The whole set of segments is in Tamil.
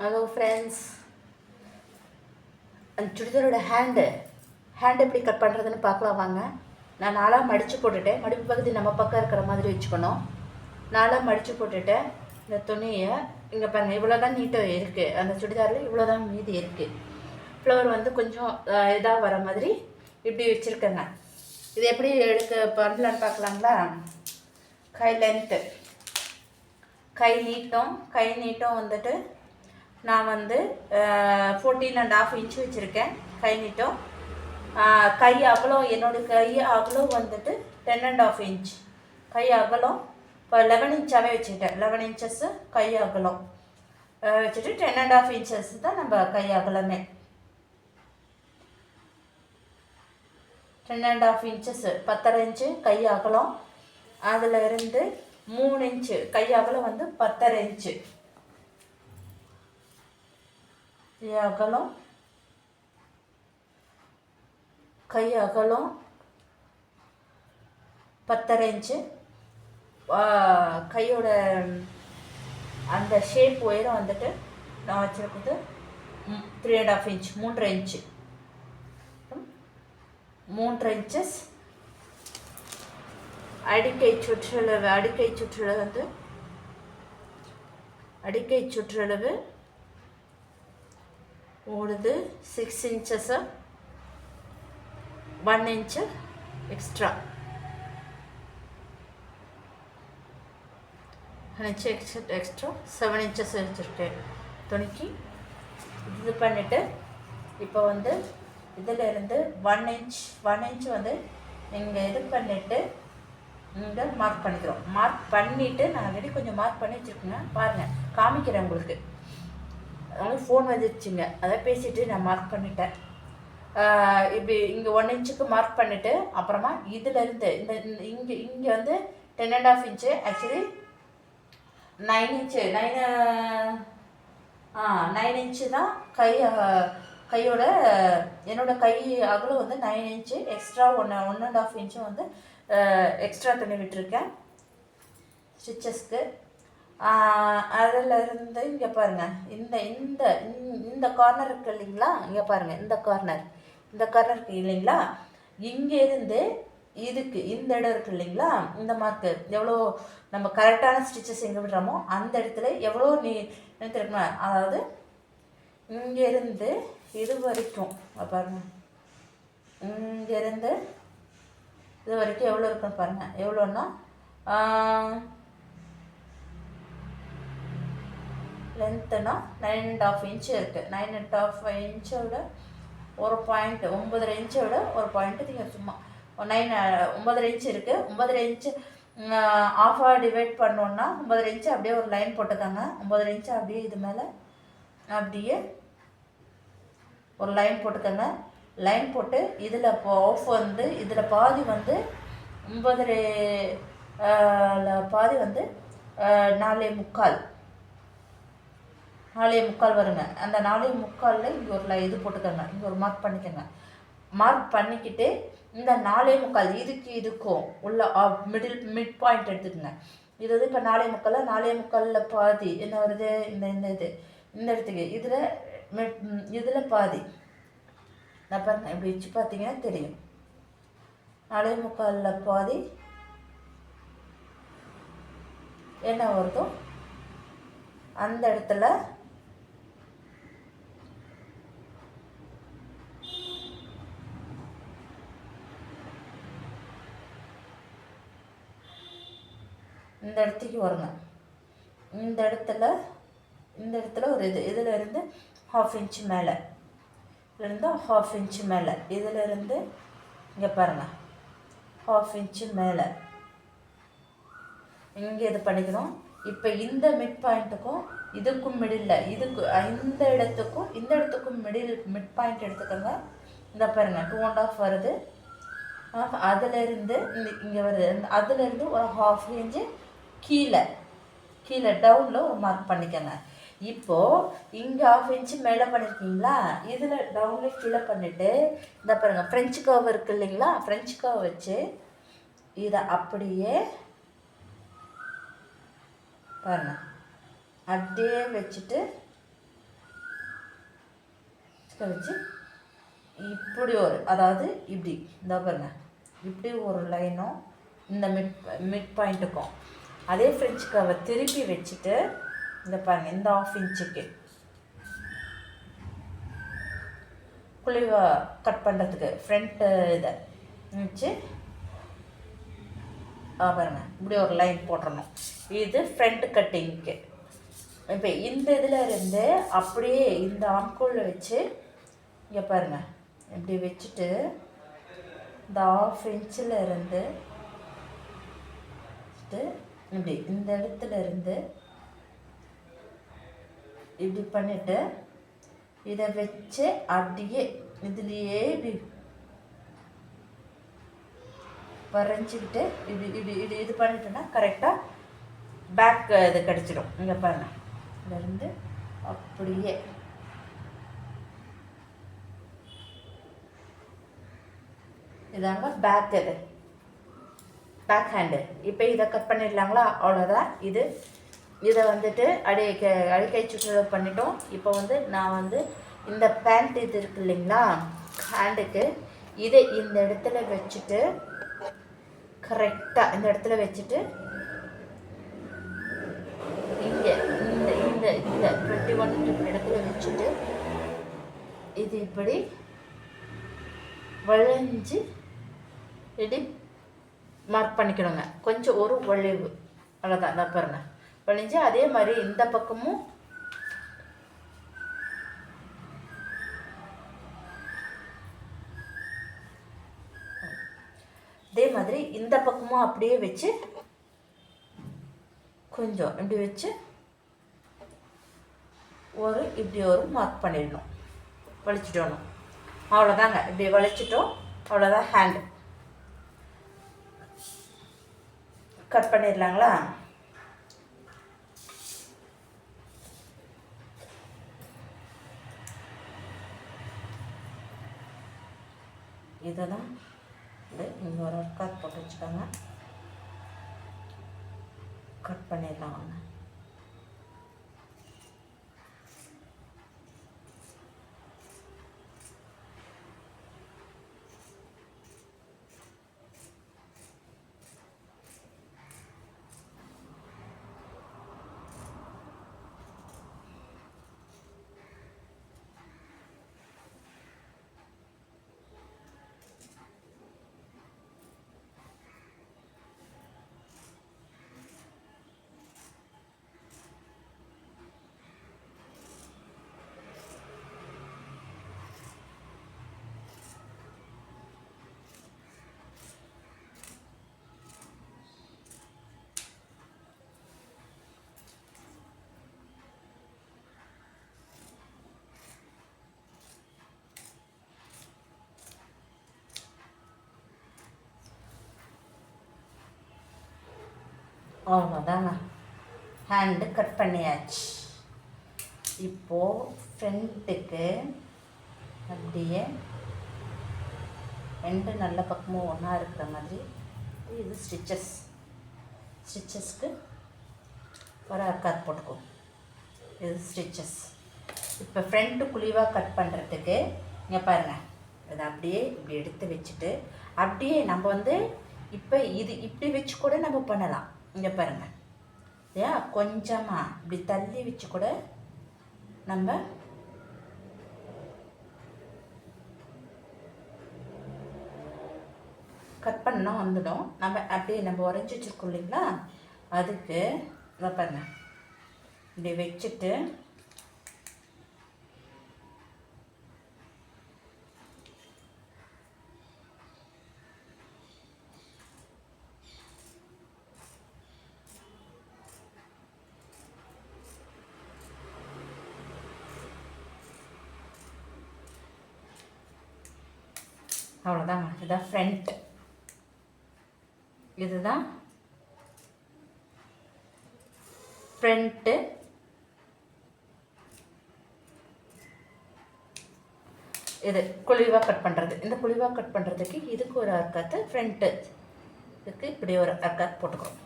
ஹலோ ஃப்ரெண்ட்ஸ் அந்த சுடிதாரோட ஹேண்டு ஹேண்ட் எப்படி கட் பண்ணுறதுன்னு பார்க்கலாம் வாங்க. நான் நாளாக மடித்து போட்டுட்டேன். மடிப்பு பகுதி நம்ம பக்கம் இருக்கிற மாதிரி வச்சுக்கணும். நாளாக மடித்து போட்டுட்டேன். இந்த துணியை இங்கே பாருங்கள் இவ்வளோ தான் நீட்டாக இருக்குது அந்த சுடிதாரில் இவ்வளோ தான் மீதி இருக்குது ஃப்ளவர் வந்து கொஞ்சம் இதாக வர மாதிரி இப்படி வச்சுருக்கேங்க. இது எப்படி எடுக்க பண்ணலான்னு பார்க்கலாங்களா? கை லென்த்து கை நீட்டம் கை நீட்டம் வந்துட்டு நான் வந்து ஃபோர்டீன் அண்ட் ஆஃப் இன்ச் வச்சுருக்கேன் கை நீட்டம் கை அகலம் என்னோட கை அகலம் வந்துட்டு டென் அண்ட் ஆஃப் இன்ச் கை அகலம் இப்போ லெவன் இன்ச்சாகவே வச்சுக்கிட்டேன். லெவன் இன்ச்சஸ்ஸு கை அகலம். வச்சுட்டு டென் அண்ட் ஆஃப் இன்ச்சஸ் தான் நம்ம கை அகலமே. டென் அண்ட் ஆஃப் இன்ச்சஸ்ஸு பத்தரை இன்ச்சு கை அகலம். அதில் இருந்து மூணு இன்ச்சு கை அகலம் வந்து பத்தரை இன்ச்சு கை அகலம். கை அகலம். பத்தரை இன்ச்சு. கையோட அந்த ஷேப் உயரம் வந்துட்டு நான் வச்சுருக்குது த்ரீ அண்ட் ஆஃப் இன்ச் மூன்றரை இன்ச்சு மூன்றரை இன்ச்சஸ் அடிக்கை சுற்றளவு அடிக்கை சுற்றளவு வந்து அடிக்கை சுற்றளவு ஓடுது. Six inches one inch extra inch extra extra seven inches வச்சுருக்கேன் துணிக்கு. இது பண்ணிவிட்டு இப்போ வந்து இதில் இருந்து ஒன் இன்ச் ஒன் இன்ச் வந்து நீங்கள் இது பண்ணிவிட்டு இங்கே மார்க் பண்ணிக்கிறோம். மார்க் பண்ணிவிட்டு நான் ஆல்ரெடி கொஞ்சம் மார்க் பண்ணி வச்சுருக்கேங்க. பாருங்கள் காமிக்கிறேன் உங்களுக்கு. அதனால் ஃபோன் வந்துருச்சுங்க. அதை பேசிட்டு நான் மார்க் பண்ணிட்டேன். இப்படி இங்கே ஒன் இன்ச்சுக்கு மார்க் பண்ணிவிட்டு அப்புறமா இதிலேருந்து இந்த இங்கே இங்கே வந்து ten and half inch actually nine inch nine uh nine inch தான் கை கையோட என்னோட கை அகலம் வந்து நைன் இன்ச்சு எக்ஸ்ட்ரா ஒன்று ஒன் அண்ட் ஆஃப் இன்ச்சும் வந்து எக்ஸ்ட்ரா துணி விட்டுருக்கேன். ஸ்டிச்சஸ்க்கு அதில் இருந்து இங்கே பாருங்கள் இந்த இந்த இந்த- இந்த கார்னர் இருக்கு இல்லைங்களா? இங்கே பாருங்கள் இந்த கார்னர் இந்த கார்னர் இருக்கு இல்லைங்களா? இங்கேருந்து இதுக்கு இந்த இடம் இருக்குது இல்லைங்களா? இந்த மார்க்கு எவ்வளோ நம்ம கரெக்டான ஸ்டிச்சஸ் எங்கே விடுறோமோ அந்த இடத்துல எவ்வளோ நீ நினைத்திருக்கணும் அதாவது இங்கேருந்து இது வரைக்கும் பாருங்கள் பாருங்க. இங்கேருந்து இது வரைக்கும் எவ்வளோ இருக்குன்னு பாருங்கள் எவ்வளோன்னா லென்த்துனா நைன் அண்ட் ஆஃப் இன்ச்சு இருக்குது நைன் அண்ட் ஆஃப் இன்ச்சோட ஒரு பாயிண்ட் ஒம்பதரை இன்ச்சோட ஒரு பாயிண்ட்டு நீங்கள் சும்மா நைன் ஒம்பதரை இன்ச் இருக்குது ஒம்பதரை இன்ச்சு ஆஃபாக டிவைட் பண்ணோன்னா ஒம்பதரை இன்ச்சு அப்படியே ஒரு லைன் போட்டுக்கோங்க. ஒம்பதரை இன்ச்சு அப்படியே இது மேலே அப்படியே ஒரு லைன் போட்டுக்கோங்க. லைன் போட்டு இதில் ஆஃப் வந்து இதில் பாதி வந்து ஒம்பதரை பாதி வந்து நாலே முக்கால். நாலே முக்கால் வருங்க. அந்த நாலே முக்காலில் இங்கே ஒரு இது போட்டுக்கோங்க. இங்கே ஒரு மார்க் பண்ணிக்கோங்க. மார்க் பண்ணிக்கிட்டு இந்த நாலே முக்கால் இதுக்கு இதுக்கும் உள்ள மிடில் மிட் பாயிண்ட் எடுத்துக்கோங்க. இது வந்து இப்போ நாலே முக்கால்? நாலே முக்காலில் பாதி. என்ன வருது? இந்த இந்த இது. இந்த இடத்துக்கு. இதில் மிட் இதில் பாதி. நான் பாருங்க இப்படி வச்சு பார்த்தீங்கன்னா தெரியும். நாலே முக்காலில் பாதி. என்ன வருதோ? அந்த இடத்துல இந்த இடத்துக்கு வருங்க. இந்த இடத்துல இந்த இடத்துல ஒரு இது. இதில் இருந்து ஹாஃப் இன்ச் மேலே. இருந்து ஹாஃப் இன்ச் மேலே. இதில் இருந்து இங்கே பாருங்கள் ஹாஃப் இன்ச்சு மேலே. இங்கே இது பண்ணிக்கிறோம் இப்போ இந்த மிட் பாயிண்ட்டுக்கும் இதுக்கும் மிடில் இதுக்கு இந்த இடத்துக்கும் இந்த இடத்துக்கும் மிடில் மிட் பாயிண்ட் எடுத்துக்கோங்க. இந்த பாருங்க டூ அண்ட் ஆஃப் வருது. ஆஹ் அதிலிருந்து இங்கே வருது. அதுலேருந்து அதிலிருந்து ஒரு ஹாஃப் இன்ச்சு கீழே. கீழே டவுனில் ஒரு மார்க் பண்ணிக்கோங்க. இப்போது இங்கே ஆஃப் இன்ச்சு மேலே பண்ணியிருக்கீங்களா இதில் டவுனில் கீழே பண்ணிவிட்டு இந்த பாருங்கள் ஃப்ரெஞ்சு கவ் இருக்கு இல்லைங்களா? ஃப்ரெஞ்சு கவ் வச்சு இதை அப்படியே பாருங்க. அப்படியே வச்சுட்டு வச்சு இப்படி ஒரு அதாவது இப்படி இந்த பாருங்க. இப்படி ஒரு லைனும் இந்த மிட் மிட் பாயிண்ட்டுக்கும் அதே ஃப்ரிட்ஜ் கவர் திருப்பி வச்சுட்டு இந்த பாருங்கள் இந்த ஆஃப் இன்ச்சுக்கு குழிவை கட் பண்ணுறதுக்கு ஃப்ரண்ட்டு இதை வச்சு பாருங்க இப்படி ஒரு லைன் போட்டுடணும் இது ஃப்ரண்ட் கட்டிங்க்கு இப்போ இந்த இதில் இருந்து அப்படியே இந்த ஆம்கோலில் வச்சு இங்கே பாருங்க இப்படி வச்சுட்டு இந்த ஆஃப் இன்ச்சில் இருந்து இப்படி இந்த இடத்துல இருந்து இப்படி பண்ணிட்டு இதை வச்சு அப்படியே இதுலேயே இப்படி வரைஞ்சிக்கிட்டு இப்படி இப்படி இது இது பண்ணிட்டோன்னா கரெக்டாக பேக் இது கிடச்சிடும். இங்கே பாருங்க. இதுலேருந்து அப்படியே இதாங்க பேக் இது. பேக் ஹேண்டு இப்போ இதை கட் பண்ணிடலாங்களா? அவ்வளோதான் இது இதை வந்துட்டு அடி க அடிக்கை சுற்று பண்ணிட்டோம். இப்போ வந்து நான் வந்து இந்த பேண்ட் இது இருக்கு இல்லைங்களா? ஹேண்டுக்கு இதை இந்த இடத்துல வச்சுட்டு கரெக்டாக இந்த இடத்துல வச்சுட்டு இங்கே இந்த இந்த இந்த டுவெண்ட்டி ஒன் இடத்துல வச்சுட்டு இது இப்படி வளைஞ்சு ரெடி மார்க் பண்ணிக்கணுங்க. கொஞ்சம் ஒரு வளைவு. அவ்வளோதான் நான் பாருங்க. வளைஞ்சு அதே மாதிரி இந்த பக்கமும் அதே மாதிரி இந்த பக்கமும் அப்படியே வச்சு கொஞ்சம் இப்படி வச்சு ஒரு இப்படி ஒரு மார்க் பண்ணிடணும். வலிச்சிட்டோணும் அவ்வளோதாங்க இப்படி வலிச்சிட்டோம். அவ்வளோதான் ஹேண்டு கட் பண்ணிடலாங்களா? இதை தான் இது இங்கே ஒரு கட் போட்டு வச்சுக்கோங்க. கட் பண்ணிடலாம் வாங்க. அவ்வளோதாங்க ஹேண்டு கட் பண்ணியாச்சு. இப்போது ஃப்ரண்ட்டுக்கு அப்படியே ரெண்டு நல்ல பக்கமும் ஒன்றா இருக்கிற மாதிரி இது ஸ்டிச்சஸ் ஸ்டிச்சஸ்க்கு ஒரு அக்காத் போட்டுக்கோ. இது ஸ்டிச்சஸ் இப்போ ஃப்ரண்ட்டு குழிவாக கட் பண்ணுறதுக்கு இங்கே பாருங்கள் இதை அப்படியே இப்படி எடுத்து வச்சுட்டு அப்படியே நம்ம வந்து இப்போ இது இப்படி வச்சு கூட நம்ம பண்ணலாம். இங்கே பாருங்கள் ஏன் கொஞ்சமாக இப்படி தள்ளி வச்சு கூட நம்ம கட் பண்ணால் வந்துடும். நம்ம அப்படியே நம்ம உரைஞ்சி வச்சுருக்கோம் இல்லைங்களா? அதுக்கு பாருங்க. இப்படி வச்சுட்டு அவ்வளோதாங்க இதுதான் ஃப்ரண்ட் இதுதான் ஃப்ரண்ட்டு இது குழிவாக கட் பண்ணுறது இந்த குழிவாக கட் பண்ணுறதுக்கு இதுக்கு ஒரு அர்க்காத்து ஃப்ரண்ட்டு இதுக்கு இப்படி ஒரு அர்க்காத் போட்டுக்கிறோம்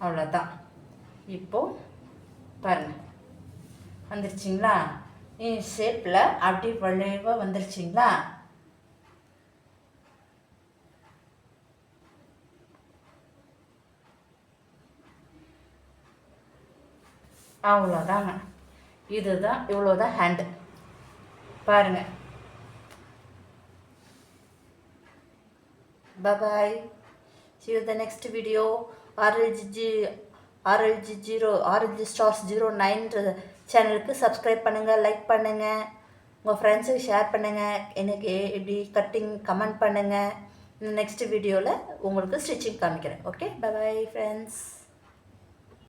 அவ்வளோதான் இப்போது பாருங்கள் வந்துருச்சிங்களா? ஷேப்பில் அப்படி வளைவாக வந்துருச்சிங்களா? அவ்வளோதாங்க. இதுதான் இவ்வளோதான் ஹேண்டு பாருங்கள் bye bye see you the next video. G RLG zero RLG stars zero நைன்ற சேனலுக்கு சப்ஸ்கிரைப் பண்ணுங்கள் லைக் பண்ணுங்கள் உங்கள் ஃப்ரெண்ட்ஸுக்கு ஷேர் பண்ணுங்கள் எனக்கு எப்படி கட்டிங் கமெண்ட் பண்ணுங்கள் நெக்ஸ்ட் வீடியோவில் உங்களுக்கு ஸ்டிச்சிங் காமிக்கிறேன். Okay bye bye friends